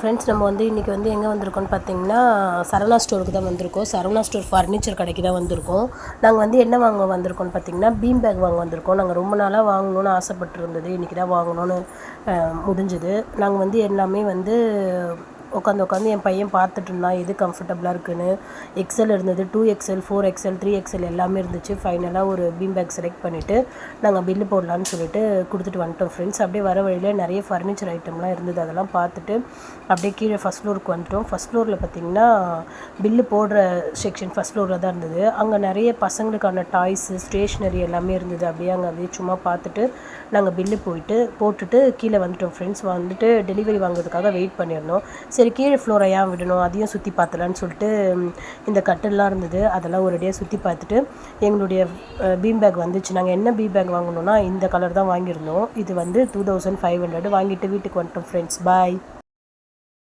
Friends நம்ம வந்து இன்றைக்கி வந்து எங்கே வந்திருக்கோம்னு பார்த்தீங்கன்னா சரவணா ஸ்டோருக்கு தான் வந்திருக்கோம். சரவணா ஸ்டோர் ஃபர்னிச்சர் கடைக்கு தான் வந்திருக்கோம். நாங்கள் வந்து என்ன வாங்க வந்திருக்கோம்னு பார்த்தீங்கன்னா பீம் பேக் வாங்க வந்திருக்கோம். நாங்கள் ரொம்ப நாளாக வாங்கணும்னு ஆசைப்பட்டுருந்தது. இன்றைக்கி தான் வாங்கணும்னு முடிஞ்சது. நாங்கள் வந்து எல்லாமே வந்து உட்காந்து உட்காந்து என் பையன் பார்த்துட்டு இருந்தான் எது கம்ஃபர்டபுளாக இருக்குன்னு. எக்ஸல் இருந்தது two XL four XL three XL எல்லாமே இருந்துச்சு. ஃபைனலாக ஒரு பீம் பேக் செலக்ட் பண்ணிவிட்டு நாங்கள் பில்லு போடலான்னு சொல்லிட்டு கொடுத்துட்டு வந்துட்டோம் ஃப்ரெண்ட்ஸ் அப்படியே வர வழியில் நிறைய ஃபர்னிச்சர் ஐட்டம்லாம் இருந்தது. அதெல்லாம் பார்த்துட்டு அப்படியே கீழே ஃபஸ்ட் ஃப்ளோருக்கு வந்துட்டோம். ஃபஸ்ட் ஃப்ளோரில் பார்த்திங்கன்னா பில்லு போடுற செக்ஷன் ஃபஸ்ட் ஃப்ளோரில் தான் இருந்தது. அங்கே நிறைய பசங்களுக்கான டாய்ஸு ஸ்டேஷ்னரி எல்லாமே இருந்தது. அப்படியே அங்கே அப்படியே சும்மா பார்த்துட்டு நாங்கள் பில்லு போயிட்டு போட்டுட்டு கீழே வந்துட்டோம் ஃப்ரெண்ட்ஸ் வந்துட்டு டெலிவரி வாங்குறதுக்காக வெயிட் பண்ணியிருந்தோம். சரி சரி கீழே ஃப்ளோரை ஏன் விடணும் அதையும் சுற்றி பார்த்தலான்னு சொல்லிட்டு இந்த கட்டெல்லாம் இருந்தது. அதெல்லாம் ஒரேடியாக சுற்றி பார்த்துட்டு எங்களுடைய பீம் பேக் வந்துச்சு. நாங்கள் என்ன பீம் பேக் வாங்கணும்னா இந்த கலர் தான் வாங்கியிருந்தோம். இது வந்து டூ தௌசண்ட் ஃபைவ் ஹண்ட்ரட் வாங்கிட்டு வீட்டுக்கு வந்துட்டோம் ஃப்ரெண்ட்ஸ் பாய்